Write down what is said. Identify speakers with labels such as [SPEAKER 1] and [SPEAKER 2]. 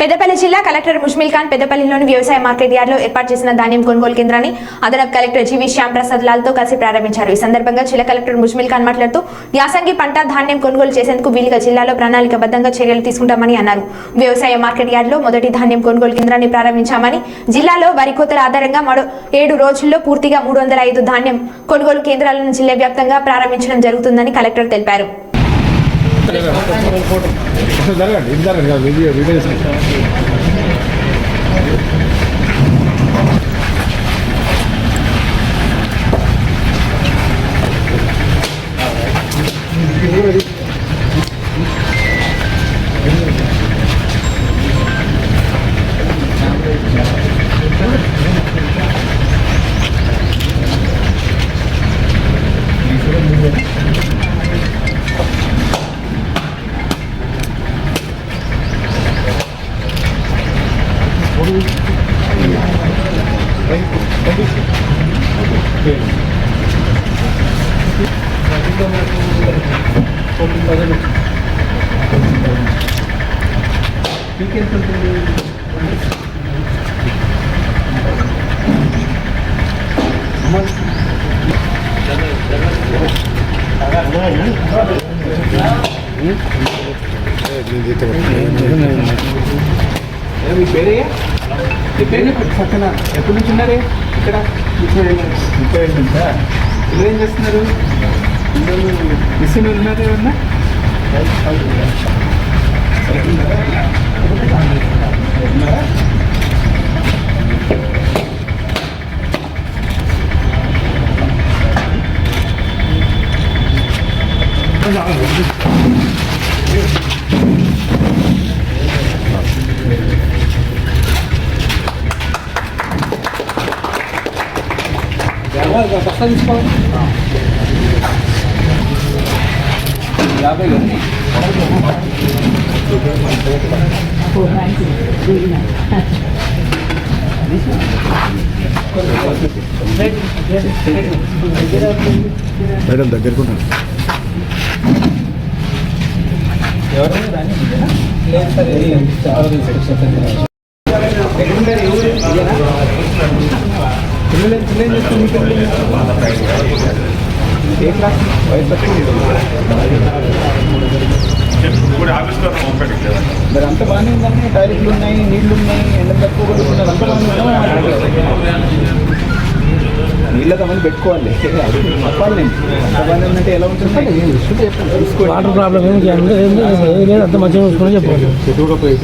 [SPEAKER 1] పెద్దపల్లి జిల్లా కలెక్టర్ ముష్మిల్ ఖాన్ పెద్దపల్లిలోని వ్యవసాయ మార్కెట్ యార్డ్లో ఏర్పాటు చేసిన ధాన్యం కొనుగోలు కేంద్రాన్ని అదనపు collector G V Shyam Prasad లాల్తో కలిసి ప్రారంభించారు. ఈ సందర్భంగా జిల్లా కలెక్టర్ ముష్మిల్ ఖాన్ మాట్లాడుతూ యాసంగి పంట ధాన్యం కొనుగోలు చేసేందుకు వీలుగా జిల్లాలో ప్రణాళికబద్ధంగా చర్యలు తీసుకుంటామని అన్నారు. వ్యవసాయ మార్కెట్ యార్డ్లో మొదటి ధాన్యం కొనుగోలు కేంద్రాన్ని ప్రారంభించామని జిల్లాలో వరి కోతల ఆధారంగా మరో ఏడు రోజుల్లో పూర్తిగా మూడు వందల ఐదు ధాన్యం కొనుగోలు కేంద్రాలను జిల్లా వ్యాప్తంగా ప్రారంభించడం జరుగుతుందని కలెక్టర్ తెలిపారు.
[SPEAKER 2] జరగండి ఇది జరగండి. కాదు వీడియో వీడియో తీసుకుంటాం
[SPEAKER 3] ఏ, మీ పేరే మీ పేరు పక్కన. ఎప్పటి నుంచి ఉన్నారే? ఇక్కడ ముప్పై ఏళ్ళు నుంచా పిల్లలు ఏం చేస్తున్నారు పిల్లలు మిషన్ ఉన్నారు ఏమన్నా ఉన్నారా? యాభై యాభై
[SPEAKER 2] మేడం దగ్గరకు?
[SPEAKER 3] లేదు సార్ మరి అంత బాగానే ఉందండి టాయిలెట్లు ఉన్నాయి నీళ్ళు ఉన్నాయి ఎండ తక్కువ కొడుకున్నారు అంత బాగానే ఉందా? నీళ్ళతో పెట్టుకోవాలి చెప్పాలి నేను అంత బాగానే ఉందంటే ఎలా ఉంటుంది తీసుకోండి
[SPEAKER 4] వాటర్ ప్రాబ్లం ఏమి లేదు అంత మంచిగా చూసుకుని చెప్పాలి
[SPEAKER 2] చెట్టు కూడా పోయి